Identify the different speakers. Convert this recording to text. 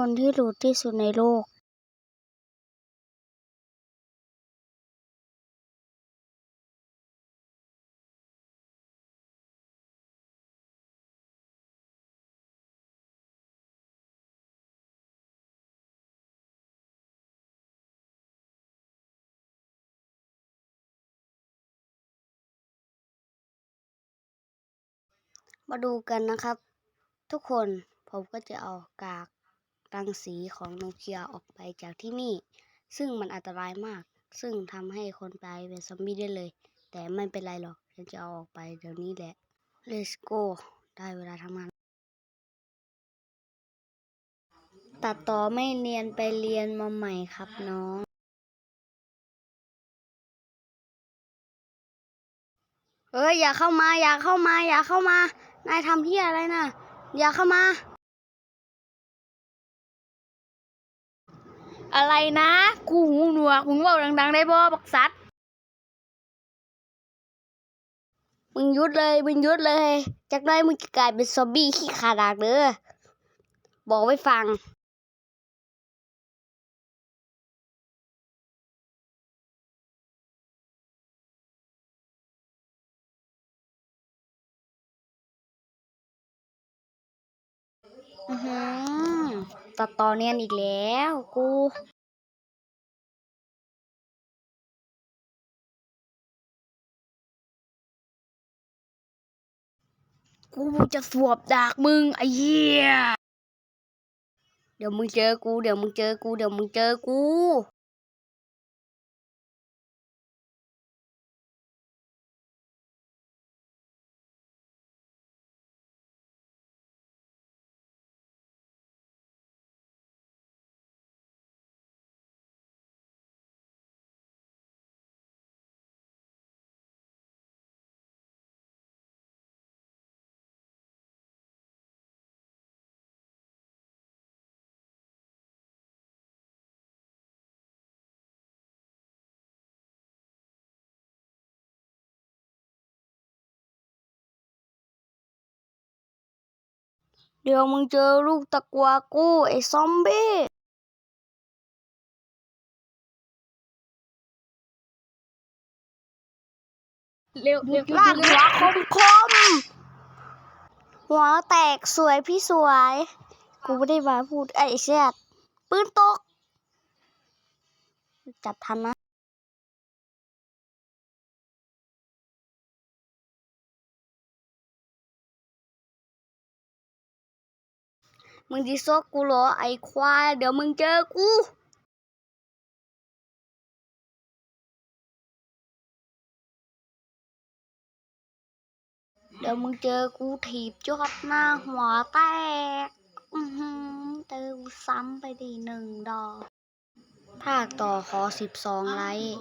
Speaker 1: คนที่หลุดที่สุดในโลกมาดูกันนะครับ ทุกคนผมก็จะเอากาก รังสีของโนเคลียออกไปจากที่นี่ ซึ่งมันอันตรายมาก ซึ่งทำให้คนตายเป็นซอมบี้ได้เลย แต่ไม่เป็นไรหรอก ฉันจะเอาออกไปเดี๋ยวนี้แหละ let's go ได้เวลาทำงาน ตัดต่อไม่เรียนไปเรียนมาใหม่ครับน้อง เอ้ยอย่าเข้ามา อย่าเข้ามา อย่าเข้ามานายทำที่อะไรนะอย่าเข้ามา
Speaker 2: อะไรนะ กูหูหนวกมึงเว่าดังๆ ได้บ่บักสัตว์
Speaker 1: มึงยุดเลยมึงยุดเลย จากนั้นมึงจะกลายเป็นซอมบี้ขี้ขาดากเด้อบอกไว้ฟัง อือหือ ตัดต่อเนียนอีกแล้วกู
Speaker 2: กูจะสวบดากมึงไอ้เหี้ย
Speaker 1: เดี๋ยวมึงเจอกู เดี๋ยวมึงเจอกู เดี๋ยวมึงเจอกู เดี๋ยวมึงเจอลูกตะกัวกูไอ้ซอมบี้
Speaker 2: เร็วเร็ว
Speaker 1: ลากหัวคมคมๆหัวแตกสวยพี่สวย กูไม่ได้มาพูดไอ้เสียดปืนตก จับทันนะ มึงดิซกกูเหรอไอ้ควาย เดี๋ยวมึงเจอกูเดี๋ยวมึงเจอกูถีบจอดหน้าหัวแตก อือหือเจอกูซ้ำไปดีหนึ่งดอก ภาคต่อขอสิบสองไลค์